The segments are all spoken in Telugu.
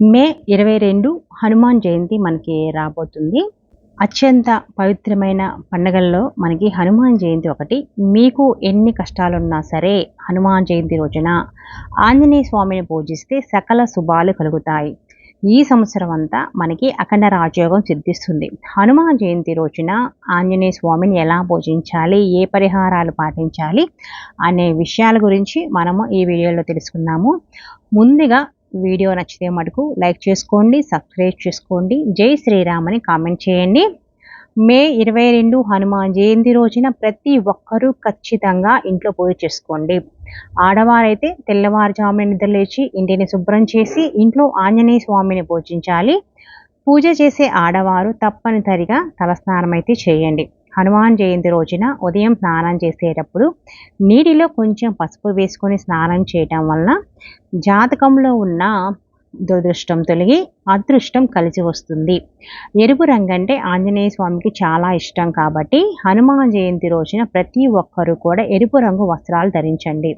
మే ఇరవై రెండు హనుమాన్ జయంతి మనకి రాబోతుంది. అత్యంత పవిత్రమైన పండుగల్లో మనకి హనుమాన్ జయంతి ఒకటి. మీకు ఎన్ని కష్టాలున్నా సరే హనుమాన్ జయంతి రోజున ఆంజనేయ స్వామిని పూజిస్తే సకల శుభాలు కలుగుతాయి. ఈ సంవత్సరం అంతా మనకి అఖండ రాజయోగం సిద్ధిస్తుంది. హనుమాన్ జయంతి రోజున ఆంజనేయ స్వామిని ఎలా పూజించాలి ఏ పరిహారాలు పాటించాలి అనే విషయాల గురించి మనము ఈ వీడియోలో తెలుసుకుందాము. ముందుగా వీడియో నచ్చితే మటుకు లైక్ చేసుకోండి సబ్స్క్రైబ్ చేసుకోండి. జై శ్రీరామ్ అని కామెంట్ చేయండి. మే ఇరవై రెండు హనుమాన్ జయంతి రోజున ప్రతి ఒక్కరూ ఖచ్చితంగా ఇంట్లో పూజ చేసుకోండి. ఆడవారైతే తెల్లవారుజామున నిద్రలేచి ఇంటిని శుభ్రం చేసి ఇంట్లో ఆంజనేయ స్వామిని పూజించాలి. పూజ చేసే ఆడవారు తప్పనిసరిగా తలస్నానం అయితే చేయండి. హనుమాన్ జయంతి రోజున ఉదయం స్నానం చేసేటప్పుడు నీటిలో కొంచెం పసుపు వేసుకొని స్నానం చేయటం వలన జాతకంలో ఉన్న దురదృష్టం తొలగి అదృష్టం కలిసి వస్తుంది. ఎరుపు రంగు అంటే ఆంజనేయ స్వామికి చాలా ఇష్టం కాబట్టి హనుమాన్ జయంతి రోజున ప్రతి ఒక్కరూ కూడా ఎరుపు రంగు వస్త్రాలు ధరించండి.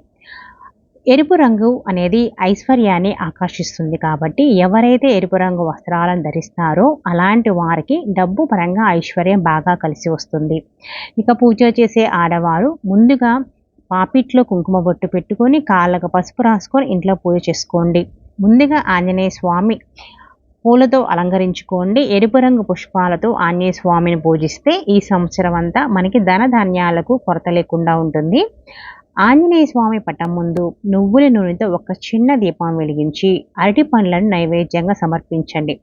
ఎరుపు రంగు అనేది ఐశ్వర్యాన్ని ఆకర్షిస్తుంది కాబట్టి ఎవరైతే ఎరుపు రంగు వస్త్రాలను ధరిస్తారో అలాంటి వారికి డబ్బు పరంగా ఐశ్వర్యం బాగా కలిసి వస్తుంది. ఇక పూజ చేసే ఆడవారు ముందుగా పాపిట్లో కుంకుమ బొట్టు పెట్టుకొని కాళ్ళకు పసుపు రాసుకొని ఇంట్లో పూజ చేసుకోండి. ముందుగా ఆంజనేయ స్వామి పూలతో అలంకరించుకోండి. ఎరుపు రంగు పుష్పాలతో ఆంజనేయ స్వామిని పూజిస్తే ఈ సంవత్సరం అంతా మనకి ధన ధాన్యాలకు కొరత లేకుండా ఉంటుంది. ఆంజనేయ స్వామి పటం ముందు నువ్వుల నూనెతో ఒక చిన్న దీపం వెలిగించి అరటి పండ్లను నైవేద్యంగా సమర్పించండి.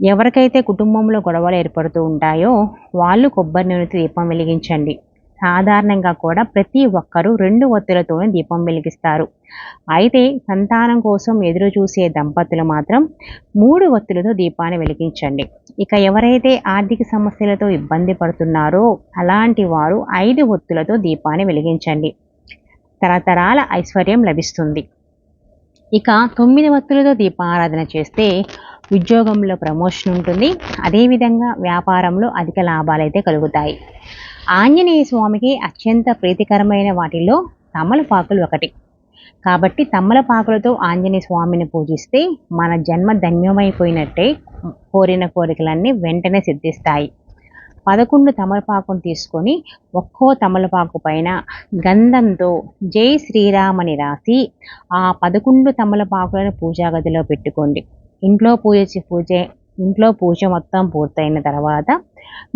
ఎవరికైతే కుటుంబంలో గొడవలు ఏర్పడుతూ ఉంటాయో వాళ్ళు కొబ్బరి నూనెతో దీపం వెలిగించండి. సాధారణంగా కూడా ప్రతి ఒక్కరూ రెండు ఒత్తులతోనే దీపం వెలిగిస్తారు. అయితే సంతానం కోసం ఎదురు చూసే దంపతులు మాత్రం మూడు ఒత్తులతో దీపాన్ని వెలిగించండి. ఇక ఎవరైతే ఆర్థిక సమస్యలతో ఇబ్బంది పడుతున్నారో అలాంటి వారు ఐదు ఒత్తులతో దీపాన్ని వెలిగించండి. తరతరాల ఐశ్వర్యం లభిస్తుంది. ఇక తొమ్మిది ఒత్తులతో దీపారాధన చేస్తే ఉద్యోగంలో ప్రమోషన్ ఉంటుంది. అదేవిధంగా వ్యాపారంలో అధిక లాభాలు అయితే కలుగుతాయి. ఆంజనేయ స్వామికి అత్యంత ప్రీతికరమైన వాటిలో తమలపాకులు ఒకటి. కాబట్టి తమలపాకులతో ఆంజనేయ స్వామిని పూజిస్తే మన జన్మ ధన్యమైపోయినట్టే కోరిన కోరికలన్నీ వెంటనే సిద్ధిస్తాయి. పదకొండు తమలపాకును తీసుకొని ఒక్కో తమలపాకు పైన గంధంతో జై శ్రీరామ్ అని రాసి ఆ పదకొండు తమలపాకులను పూజా గదిలో పెట్టుకోండి. ఇంట్లో పూజ పూజ ఇంట్లో పూజ మొత్తం పూర్తయిన తర్వాత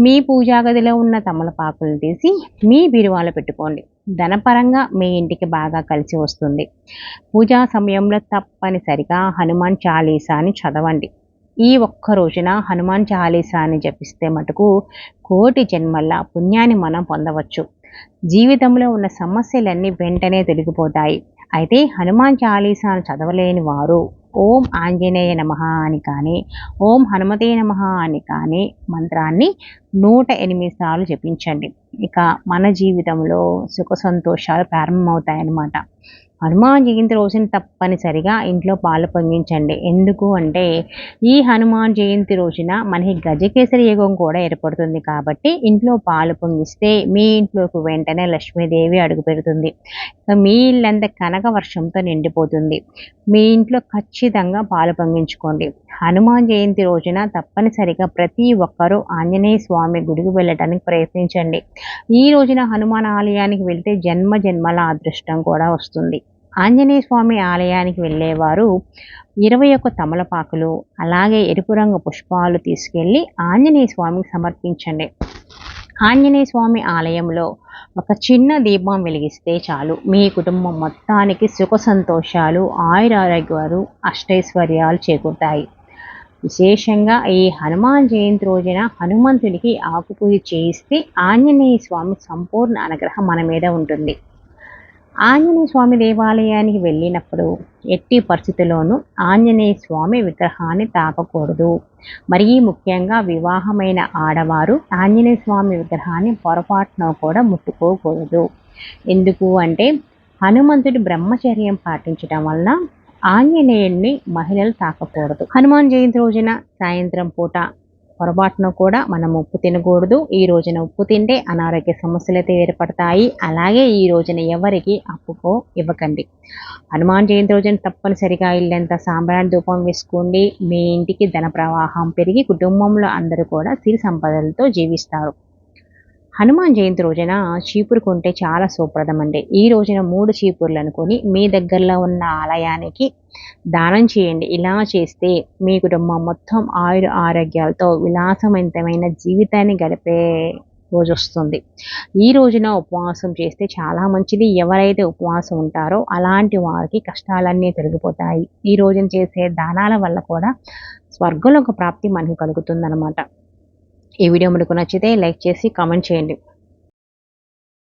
మీ పూజా గదిలో ఉన్న తమలపాకులను తీసి మీ బీరువాలో పెట్టుకోండి. ధనపరంగా మీ ఇంటికి బాగా కలిసి వస్తుంది. పూజా సమయంలో తప్పనిసరిగా హనుమాన్ చాలీసాని చదవండి. ఈ ఒక్క రోజున హనుమాన్ చాలీసాని జపిస్తే మటుకు కోటి జన్మల పుణ్యాన్ని మనం పొందవచ్చు. జీవితంలో ఉన్న సమస్యలన్నీ వెంటనే తొలగిపోతాయి. అయితే హనుమాన్ చాలీసాను చదవలేని వారు ఓం ఆంజనేయ నమ అని కానీ ఓం హనుమతే నమ అని కానీ మంత్రాన్ని నూట ఎనిమిది సార్లు జపించండి. ఇక మన జీవితంలో సుఖ సంతోషాలు ప్రారంభమవుతాయన్నమాట. హనుమాన్ జయంతి రోజున తప్పనిసరిగా ఇంట్లో పాలు పొంగించండి. ఎందుకు అంటే ఈ హనుమాన్ జయంతి రోజున మనకి గజకేసరి యుగం కూడా ఏర్పడుతుంది కాబట్టి ఇంట్లో పాలు పొంగిస్తే మీ ఇంట్లోకి వెంటనే లక్ష్మీదేవి అడుగు పెడుతుంది. మీ ఇల్లంతా కనక వర్షంతో నిండిపోతుంది. మీ ఇంట్లో ఖచ్చితంగా పాలు పొంగించుకోండి. హనుమాన్ జయంతి రోజున తప్పనిసరిగా ప్రతి ఒక్కరూ ఆంజనేయ స్వామి గుడికి వెళ్ళటానికి ప్రయత్నించండి. ఈ రోజున హనుమాన్ ఆలయానికి వెళ్తే జన్మ జన్మల అదృష్టం కూడా వస్తుంది. ఆంజనేయ స్వామి ఆలయానికి వెళ్ళేవారు. ఇరవై ఒక్క తమలపాకులు అలాగే ఎరుపు రంగు పుష్పాలు తీసుకెళ్ళి ఆంజనేయ స్వామికి సమర్పించండి. ఆంజనేయ స్వామి ఆలయంలో ఒక చిన్న దీపం వెలిగిస్తే చాలు. మీ కుటుంబం మొత్తానికి సుఖ సంతోషాలు ఆయురారోగ్యాలు అష్టైశ్వర్యాలు చేకూరుతాయి. విశేషంగా ఈ హనుమాన్ జయంతి రోజున హనుమంతుడికి ఆకుపూజ చేయిస్తే ఆంజనేయ స్వామి సంపూర్ణ అనుగ్రహం మన మీద ఉంటుంది. ఆంజనేయ స్వామి దేవాలయానికి వెళ్ళినప్పుడు ఎట్టి పరిస్థితుల్లోనూ ఆంజనేయ స్వామి విగ్రహాన్ని తాకకూడదు. మరీ ముఖ్యంగా వివాహమైన ఆడవారు ఆంజనేయ స్వామి విగ్రహాన్ని పొరపాటున కూడా ముట్టుకోకూడదు. ఎందుకు అంటే హనుమంతుడి బ్రహ్మచర్యం పాటించడం వలన ఆంజనేయుడిని మహిళలు తాకకూడదు. హనుమాన్ జయంతి రోజున సాయంత్రం పూట పొరపాటున కూడా మనం ఉప్పు తినకూడదు. ఈ రోజున ఉప్పు తింటే అనారోగ్య సమస్యలు అయితే ఏర్పడతాయి. అలాగే ఈ రోజున ఎవరికి అప్పుకో ఇవ్వకండి. హనుమాన్ జయంతి రోజున తప్పనిసరిగా ఇల్లంతా సాంబ్రాణి ధూపం వేసుకోండి. మీ ఇంటికి ధన ప్రవాహం పెరిగి కుటుంబంలో అందరూ కూడా సిరి సంపదలతో జీవిస్తారు. హనుమాన్ జయంతి రోజున చీపురు కొంటే చాలా సుప్రదం అండి ఈ రోజున మూడు చీపుర్లు అనుకొని మీ దగ్గరలో ఉన్న ఆలయానికి దానం చేయండి. ఇలా చేస్తే మీ కుటుంబం మొత్తం ఆయుర ఆరోగ్యాలతో విలాసవంతమైన జీవితాన్ని గడిపే రోజు వస్తుంది ఈ రోజున ఉపవాసం చేస్తే చాలా మంచిది. ఎవరైతే ఉపవాసం ఉంటారో అలాంటి వారికి కష్టాలన్నీ తొలగిపోతాయి. ఈ రోజున చేసే దానాల వల్ల కూడా స్వర్గంలో ఒక ప్రాప్తి మనకు కలుగుతుందన్నమాట. ఈ వీడియో మీకు నచ్చితే లైక్ చేసి కామెంట్ చేయండి.